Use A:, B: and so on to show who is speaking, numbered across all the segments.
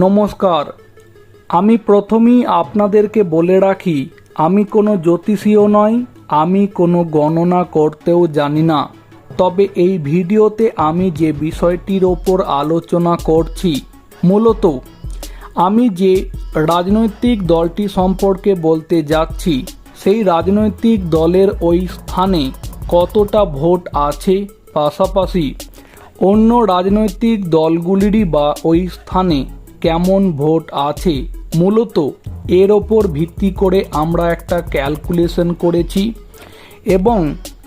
A: নমস্কার। আমি প্রথমেই আপনাদেরকে বলে রাখি, আমি কোনো জ্যোতিষীও নয় আমি কোনো গণনা করতেও জানি না। তবে এই ভিডিওতে আমি যে বিষয়টির ওপর আলোচনা করছি, মূলত আমি যে রাজনৈতিক দলটি সম্পর্কে বলতে যাচ্ছি, সেই রাজনৈতিক দলের ওই স্থানে কতটা ভোট আছে, পাশাপাশি অন্য রাজনৈতিক দলগুলিরই বা ওই স্থানে কেমন ভোট আছে? মূলত এর ওপর ভিত্তি করে আমরা একটা ক্যালকুলেশন করেছি এবং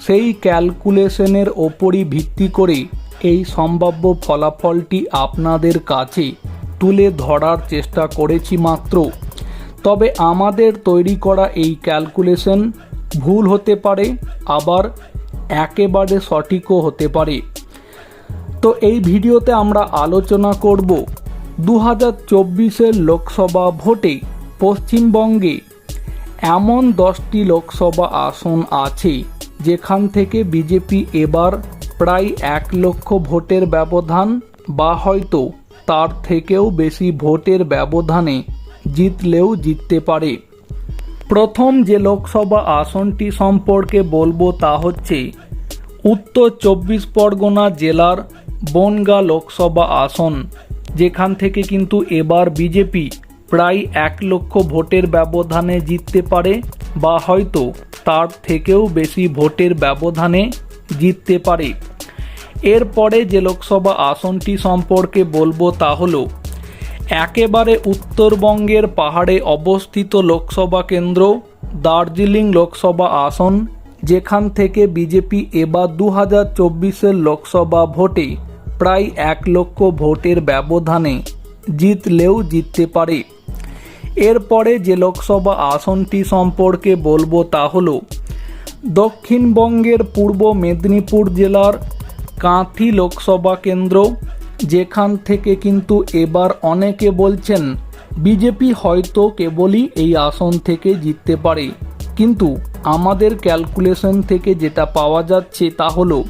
A: সেই ক্যালকুলেশনের ওপরই ভিত্তি করে এই সম্ভাব্য ফলাফলটি আপনাদের কাছে তুলে ধরার চেষ্টা করেছি মাত্র। তবে আমাদের তৈরি করা এই ক্যালকুলেশন ভুল হতে পারে, আবার একেবারে সঠিকও হতে পারে। তো এই ভিডিওতে আমরা আলোচনা করব দু হাজার চব্বিশের লোকসভা ভোটে পশ্চিমবঙ্গে এমন দশটি লোকসভা আসন আছে, যেখান থেকে বিজেপি এবার প্রায় এক লক্ষ ভোটের ব্যবধান বা হয়তো তার থেকেও বেশি ভোটের ব্যবধানে জিতলেও জিততে পারে। প্রথম যে লোকসভা আসনটি সম্পর্কে বলব তা হচ্ছে, উত্তর চব্বিশ পরগনা জেলার বনগা লোকসভা আসন। যেখান থেকে কিন্তু এবার বিজেপি প্রায় এক লক্ষ ভোটের ব্যবধানে জিততে পারে, বা হয়তো তার থেকেও বেশি ভোটের ব্যবধানে জিততে পারে। এরপরে যে লোকসভা আসনটি সম্পর্কে বলব তা হল, একেবারে উত্তরবঙ্গের পাহাড়ে অবস্থিত লোকসভা কেন্দ্র দার্জিলিং লোকসভা আসন, যেখান থেকে বিজেপি এবার দু হাজার চব্বিশের লোকসভা ভোটে প্রায় এক লক্ষ ভোটের ব্যবধানে জিতলেও জিততে পারে। এরপরে যে লোকসভা আসনটি সম্পর্কে বলব তা হল, দক্ষিণবঙ্গের পূর্ব মেদিনীপুর জেলার কাঁথি লোকসভা কেন্দ্র, যেখান থেকে কিন্তু এবার অনেকে বলছেন, বিজেপি হয়তো কেবলই এই আসন থেকে জিততে পারে। কিন্তু আমাদের ক্যালকুলেশন থেকে যেটা পাওয়া যাচ্ছে তা হলো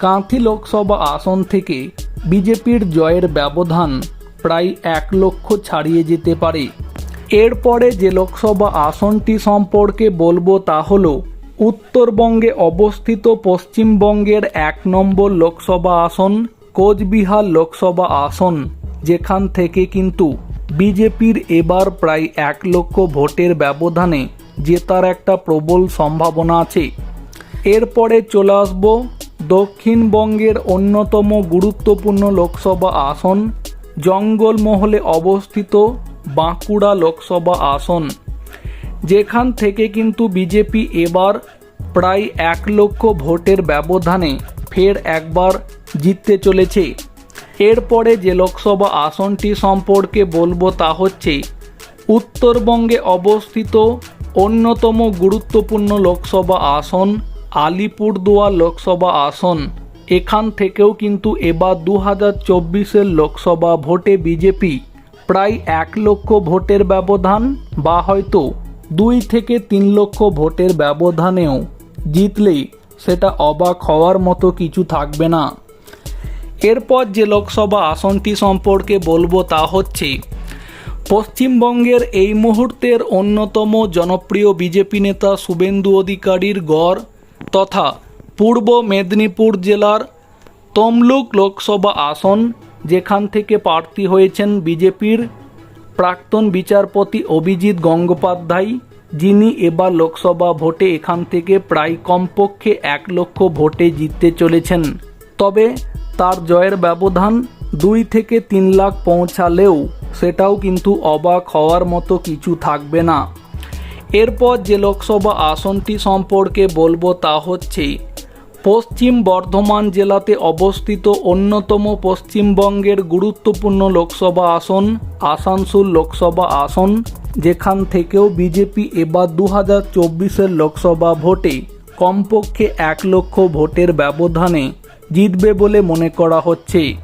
A: কাঁথি লোকসভা আসন থেকে বিজেপির জয়ের ব্যবধান প্রায় এক লক্ষ ছাড়িয়ে যেতে পারে। এরপরে যে লোকসভা আসনটি সম্পর্কে বলব তা হল, উত্তরবঙ্গে অবস্থিত পশ্চিমবঙ্গের এক নম্বর লোকসভা আসন কোচবিহার লোকসভা আসন, যেখান থেকে কিন্তু বিজেপির এবার প্রায় এক লক্ষ ভোটের ব্যবধানে জেতার একটা প্রবল সম্ভাবনা আছে। এরপরে চলে আসব দক্ষিণবঙ্গের অন্যতম গুরুত্বপূর্ণ লোকসভা আসন জঙ্গলমহলে অবস্থিত বাঁকুড়া লোকসভা আসন। যেখান থেকে কিন্তু বিজেপি এবার প্রায় এক লক্ষ ভোটের ব্যবধানে ফের একবার জিততে চলেছে। এরপরে যে লোকসভা আসনটি সম্পর্কে বলব তা হচ্ছে, উত্তরবঙ্গে অবস্থিত অন্যতম গুরুত্বপূর্ণ লোকসভা আসন আলিপুরদুয়ার লোকসভা আসন। এখান থেকেও কিন্তু এবার দু হাজার চব্বিশের লোকসভা ভোটে বিজেপি প্রায় এক লক্ষ ভোটের ব্যবধান বা হয়তো দুই থেকে তিন লক্ষ ভোটের ব্যবধানেও জিতলেই সেটা অবাক হওয়ার মতো কিছু থাকবে না। এরপর যে লোকসভা আসনটি সম্পর্কে বলব তা হচ্ছে, পশ্চিমবঙ্গের এই মুহূর্তের অন্যতম জনপ্রিয় বিজেপি নেতা শুভেন্দু অধিকারীর গড় তথা পূর্ব মেদিনীপুর জেলার তমলুক লোকসভা আসন, যেখান থেকে প্রার্থী হয়েছেন বিজেপির প্রাক্তন বিচারপতি অভিজিৎ গঙ্গোপাধ্যায়, যিনি এবার লোকসভা ভোটে এখান থেকে প্রায় কমপক্ষে এক লক্ষ ভোটে জিততে চলেছেন। তবে তার জয়ের ব্যবধান দুই থেকে তিন লাখ পৌঁছালেও সেটাও কিন্তু অবাক হওয়ার মতো কিছু থাকবে না। এরপর যে লোকসভা আসনটি সম্পর্কে বলব তা হচ্ছে, পশ্চিম বর্ধমান জেলাতে অবস্থিত অন্যতম পশ্চিমবঙ্গের গুরুত্বপূর্ণ লোকসভা আসন আসানসোল লোকসভা আসন, যেখান থেকেও বিজেপি এবার দু হাজার চব্বিশের লোকসভা ভোটে কমপক্ষে এক লক্ষ ভোটের ব্যবধানে জিতবে বলে মনে করা হচ্ছে।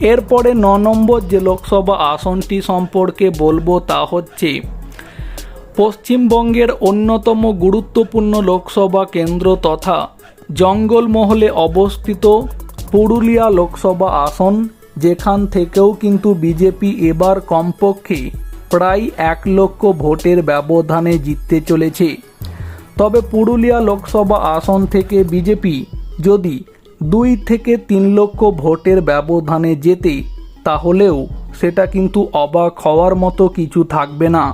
A: এরপরে ন নম্বর যে লোকসভা আসনটি সম্পর্কে বলব তা হচ্ছে পশ্চিমবঙ্গের অন্যতম গুরুত্বপূর্ণ লোকসভা কেন্দ্র তথা জঙ্গলমহলে অবস্থিত পুরুলিয়া লোকসভা আসন, যেখান থেকেও কিন্তু বিজেপি এবার কমপক্ষে প্রায় এক লক্ষ ভোটের ব্যবধানে জিততে চলেছে। তবে পুরুলিয়া লোকসভা আসন থেকে বিজেপি যদি দুই থেকে তিন লক্ষ ভোটের ব্যবধানে যেতে তাহলেও সেটা কিন্তু অবাক হওয়ার মতো কিছু থাকবে না।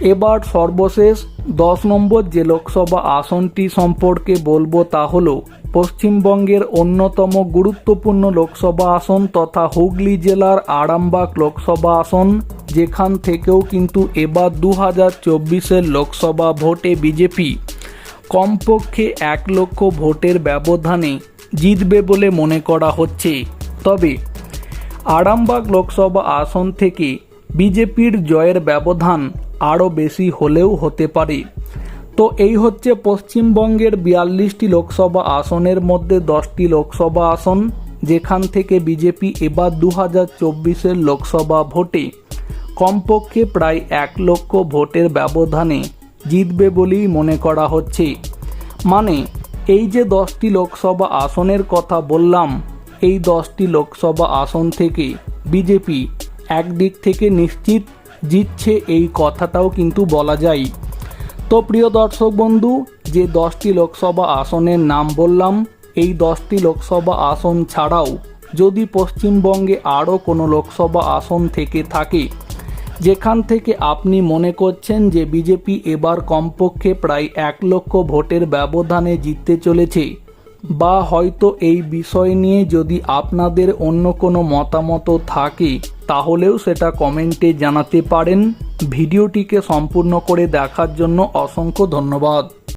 A: এবার সর্বশেষ দশ নম্বর যে লোকসভা আসনটি সম্পর্কে বলব তা হল, পশ্চিমবঙ্গের অন্যতম গুরুত্বপূর্ণ লোকসভা আসন তথা হুগলি জেলার আরামবাগ লোকসভা আসন, যেখান থেকেও কিন্তু এবার দু হাজার চব্বিশের লোকসভা ভোটে বিজেপি কমপক্ষে এক লক্ষ ভোটের ব্যবধানে জিতবে বলে মনে করা হচ্ছে। তবে আরামবাগ লোকসভা আসন থেকে বিজেপির জয়ের ব্যবধান আরও বেশি হলেও হতে পারে। তো এই হচ্ছে পশ্চিমবঙ্গের বিয়াল্লিশটি লোকসভা আসনের মধ্যে দশটি লোকসভা আসন, যেখান থেকে বিজেপি এবার দু হাজার চব্বিশের লোকসভা ভোটে। কমপক্ষে প্রায় এক লক্ষ ভোটের ব্যবধানে জিতবে বলেই মনে করা হচ্ছে। মানে এই যে দশটি লোকসভা আসনের কথা বললাম, এই দশটি লোকসভা আসন থেকে বিজেপি একদিক থেকে নিশ্চিত জিতছে এই কথাটাও কিন্তু বলা যায়। তো প্রিয় দর্শক বন্ধু, যে দশটি লোকসভা আসনের নাম বললাম, এই দশটি লোকসভা আসন ছাড়াও যদি পশ্চিমবঙ্গে আরও কোনো লোকসভা আসন থেকে থাকে, যেখান থেকে আপনি মনে করছেন যে বিজেপি এবার কমপক্ষে প্রায় এক লক্ষ ভোটের ব্যবধানে জিততে চলেছে বা হয়তো এই বিষয় নিয়ে যদি আপনাদের অন্য কোনো মতামত থাকে, তাহলেও সেটা কমেন্টে জানাতে পারেন। ভিডিওটিকে সম্পূর্ণ করে দেখার জন্য অসংখ্য ধন্যবাদ।